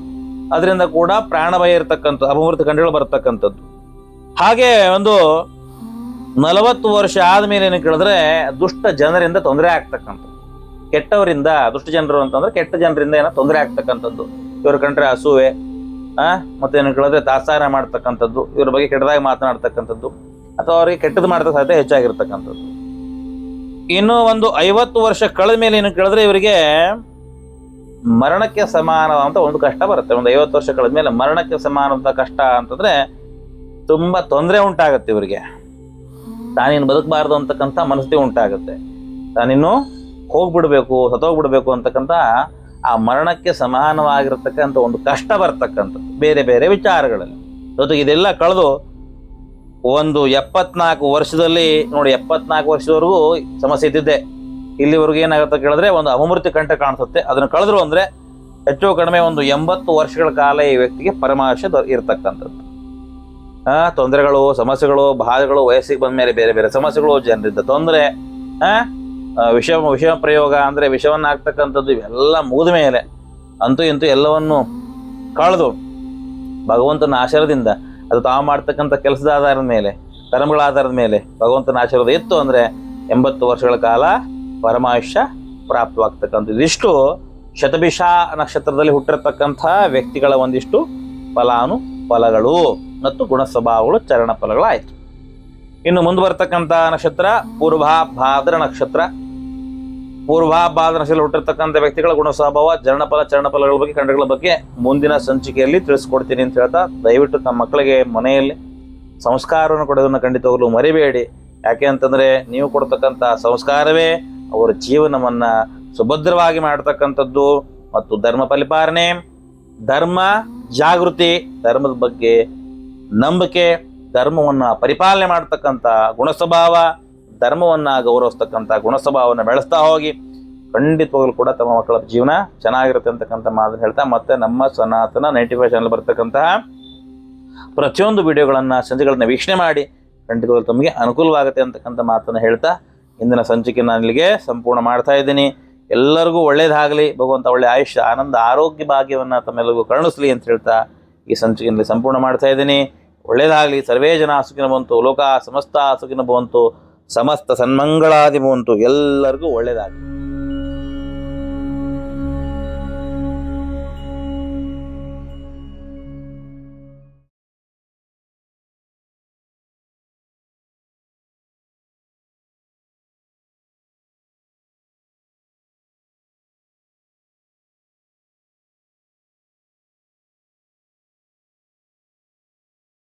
ಅದರಿಂದ ಕೂಡ ಪ್ರಾಣಭಯ ಇರತಕ್ಕಂಥ, ಅಪಮೃತ ಕಂಡುಗಳು ಬರ್ತಕ್ಕಂಥದ್ದು. ಹಾಗೆ ಒಂದು ನಲವತ್ತು ವರ್ಷ ಆದ್ಮೇಲೆ ಏನು ಕೇಳಿದ್ರೆ, ದುಷ್ಟ ಜನರಿಂದ ತೊಂದರೆ ಆಗ್ತಕ್ಕಂಥದ್ದು. ಕೆಟ್ಟವರಿಂದ, ದುಷ್ಟ ಜನರು ಅಂತಂದ್ರೆ ಕೆಟ್ಟ ಜನರಿಂದ ಏನೋ ತೊಂದರೆ ಆಗ್ತಕ್ಕಂಥದ್ದು. ಇವ್ರ ಕಂಡ್ರೆ ಹಸುವೆ ಆ ಏನು ಕೇಳಿದ್ರೆ ತಾತ್ಸಾರ ಮಾಡ್ತಕ್ಕಂಥದ್ದು, ಇವ್ರ ಬಗ್ಗೆ ಕೆಟ್ಟದಾಗಿ ಮಾತನಾಡ್ತಕ್ಕಂಥದ್ದು, ಅಥವಾ ಅವರಿಗೆ ಕೆಟ್ಟದ್ದು ಮಾಡ್ತಕ್ಕ ಸಾಧ್ಯತೆ ಹೆಚ್ಚಾಗಿರ್ತಕ್ಕಂಥದ್ದು. ಇನ್ನು ಒಂದು ಐವತ್ತು ವರ್ಷ ಕಳೆದ ಮೇಲೆ ಏನು ಕೇಳಿದ್ರೆ, ಇವರಿಗೆ ಮರಣಕ್ಕೆ ಸಮಾನವಾದಂಥ ಒಂದು ಕಷ್ಟ ಬರುತ್ತೆ. ಒಂದು ಐವತ್ತು ವರ್ಷ ಕಳೆದ ಮೇಲೆ ಮರಣಕ್ಕೆ ಸಮಾನವಾದ ಕಷ್ಟ ಅಂತಂದ್ರೆ ತುಂಬಾ ತೊಂದರೆ ಉಂಟಾಗುತ್ತೆ ಇವರಿಗೆ. ತಾನೇನು ಬದುಕಬಾರ್ದು ಅಂತಕ್ಕಂಥ ಮನಸ್ಥಿತಿ ಉಂಟಾಗುತ್ತೆ. ತಾನಿನ್ನು ಹೋಗ್ಬಿಡ್ಬೇಕು, ಸತ್ತೋಗ್ಬಿಡ್ಬೇಕು ಅಂತಕ್ಕಂಥ ಆ ಮರಣಕ್ಕೆ ಸಮಾನವಾಗಿರ್ತಕ್ಕಂಥ ಒಂದು ಕಷ್ಟ ಬರ್ತಕ್ಕಂಥದ್ದು, ಬೇರೆ ಬೇರೆ ವಿಚಾರಗಳಲ್ಲಿ. ಜೊತೆಗೆ ಇದೆಲ್ಲ ಕಳೆದು ಒಂದು ಎಪ್ಪತ್ನಾಲ್ಕು ವರ್ಷದಲ್ಲಿ, ನೋಡಿ ಎಪ್ಪತ್ನಾಲ್ಕು ವರ್ಷದವರೆಗೂ ಸಮಸ್ಯೆ ಇದ್ದಿದ್ದೆ. ಇಲ್ಲಿವರೆಗೂ ಏನಾಗುತ್ತೆ ಕೇಳಿದ್ರೆ ಒಂದು ಅಮಮೃತಿ ಕಂಠ ಕಾಣಿಸುತ್ತೆ. ಅದನ್ನು ಕಳೆದ್ರು ಅಂದರೆ ಹೆಚ್ಚು ಕಡಿಮೆ ಒಂದು ಎಂಬತ್ತು ವರ್ಷಗಳ ಕಾಲ ಈ ವ್ಯಕ್ತಿಗೆ ಪರಮಾಶ ಇರ್ತಕ್ಕಂಥದ್ದು. ತೊಂದರೆಗಳು, ಸಮಸ್ಯೆಗಳು, ಬಾಧೆಗಳು, ವಯಸ್ಸಿಗೆ ಬಂದ ಮೇಲೆ ಬೇರೆ ಬೇರೆ ಸಮಸ್ಯೆಗಳು ಜನರಿಂದ ತೊಂದರೆ ವಿಷ ವಿಷ ಪ್ರಯೋಗ ಅಂದ್ರೆ ವಿಷವನ್ನ ಹಾಕ್ತಕ್ಕಂಥದ್ದು ಇವೆಲ್ಲ ಮುಗಿದ ಮೇಲೆ ಅಂತೂ ಇಂತೂ ಎಲ್ಲವನ್ನು ಕಳೆದು ಭಗವಂತನ ಆಶ್ರಯದಿಂದ ಅದು ತಾವು ಮಾಡ್ತಕ್ಕಂಥ ಕೆಲಸದ ಆಧಾರದ ಮೇಲೆ, ಕರ್ಮಗಳ ಆಧಾರದ ಮೇಲೆ ಭಗವಂತನ ಆಶೀರ್ವಾದ ಇತ್ತು ಅಂದ್ರೆ ಎಂಬತ್ತು ವರ್ಷಗಳ ಕಾಲ ಪರಮಾಯುಷ್ಯ ಪ್ರಾಪ್ತವಾಗ್ತಕ್ಕಂಥದ್ದು. ಇದಿಷ್ಟು ಶತಭಿಷ ನಕ್ಷತ್ರದಲ್ಲಿ ಹುಟ್ಟಿರತಕ್ಕಂಥ ವ್ಯಕ್ತಿಗಳ ಒಂದಿಷ್ಟು ಫಲಾನು ಫಲಗಳು. ಮತ್ತು ಗುಣ ಸ್ವಭಾವಗಳು ಚರಣ ಫಲಗಳಾಯಿತು. ಇನ್ನು ಮುಂದೆ ಬರ್ತಕ್ಕಂಥ ನಕ್ಷತ್ರ ಪೂರ್ವಾಭಾದ್ರ ನಕ್ಷತ್ರ. ಪೂರ್ವಾಭಾದ್ರ ನಕ್ಷತ್ರ ಹುಟ್ಟಿರ್ತಕ್ಕಂಥ ವ್ಯಕ್ತಿಗಳ ಗುಣ ಸ್ವಭಾವ ಚರಣಫಲ ಚರಣಫಲಗಳ ಬಗ್ಗೆ, ಖಂಡಗಳ ಬಗ್ಗೆ ಮುಂದಿನ ಸಂಚಿಕೆಯಲ್ಲಿ ತಿಳಿಸ್ಕೊಡ್ತೀನಿ ಅಂತ ಹೇಳ್ತಾ, ದಯವಿಟ್ಟು ತಮ್ಮ ಮಕ್ಕಳಿಗೆ ಮನೆಯಲ್ಲಿ ಸಂಸ್ಕಾರವನ್ನು ಕೊಡೋದನ್ನು ಖಂಡಿತವಾಗ್ಲೂ ಮರಿಬೇಡಿ. ಯಾಕೆ ಅಂತಂದರೆ ನೀವು ಕೊಡ್ತಕ್ಕಂಥ ಸಂಸ್ಕಾರವೇ ಅವರ ಜೀವನವನ್ನು ಸುಭದ್ರವಾಗಿ ಮಾಡತಕ್ಕಂಥದ್ದು ಮತ್ತು ಧರ್ಮ ಪರಿಪಾಲನೆ, ಧರ್ಮ ಜಾಗೃತಿ, ಧರ್ಮದ ಬಗ್ಗೆ ನಂಬಿಕೆ, ಧರ್ಮವನ್ನು ಪರಿಪಾಲನೆ ಮಾಡ್ತಕ್ಕಂಥ ಗುಣಸ್ವಭಾವ, ಧರ್ಮವನ್ನು ಗೌರವಿಸ್ತಕ್ಕಂಥ ಗುಣಸ್ವಭಾವವನ್ನು ಬೆಳೆಸ್ತಾ ಹೋಗಿ, ಖಂಡಿತವಾಗಲೂ ಕೂಡ ತಮ್ಮ ಮಕ್ಕಳ ಜೀವನ ಚೆನ್ನಾಗಿರುತ್ತೆ ಅಂತಕ್ಕಂಥ ಮಾತನ್ನು ಹೇಳ್ತಾ, ಮತ್ತೆ ನಮ್ಮ ಸನಾತನ ನೈಂಟಿ ಫೈವ್ ಚಾನಲ್ ಬರ್ತಕ್ಕಂತಹ ಪ್ರತಿಯೊಂದು ವಿಡಿಯೋಗಳನ್ನ ಸಂಜೆಗಳನ್ನ ವೀಕ್ಷಣೆ ಮಾಡಿ, ಖಂಡಿತವಾಗಲು ತಮಗೆ ಅನುಕೂಲವಾಗುತ್ತೆ ಅಂತಕ್ಕಂಥ ಮಾತನ್ನು ಹೇಳ್ತಾ, ಇಂದಿನ ಸಂಚಿಕೆ ನಾನು ಇಲ್ಲಿಗೆ ಸಂಪೂರ್ಣ ಮಾಡ್ತಾ ಇದ್ದೀನಿ. ಎಲ್ಲರಿಗೂ ಒಳ್ಳೇದಾಗಲಿ, ಭಗವಂತ ಒಳ್ಳೆ ಆಯುಷ್ಯ, ಆನಂದ, ಆರೋಗ್ಯ ಭಾಗ್ಯವನ್ನು ತಮ್ಮೆಲ್ಲರಿಗೂ ಕರುಣಿಸ್ಲಿ ಅಂತ ಹೇಳ್ತಾ ಈ ಸಂಚಿಕೆಯಲ್ಲಿ ಸಂಪೂರ್ಣ ಮಾಡ್ತಾ ಇದ್ದೀನಿ. ಒಳ್ಳೆಯದಾಗಲಿ ಸರ್ವೇ ಜನ ಸುಖಿನ ಬಂತು ಲೋಕ ಸಮಸ್ತ ಸುಖಿನ ಬಂತು ಸಮಸ್ತ ಸನ್ಮಂಗಳಾದಿ ಬಂತು ಎಲ್ಲರಿಗೂ ಒಳ್ಳೇದಾಗಲಿ.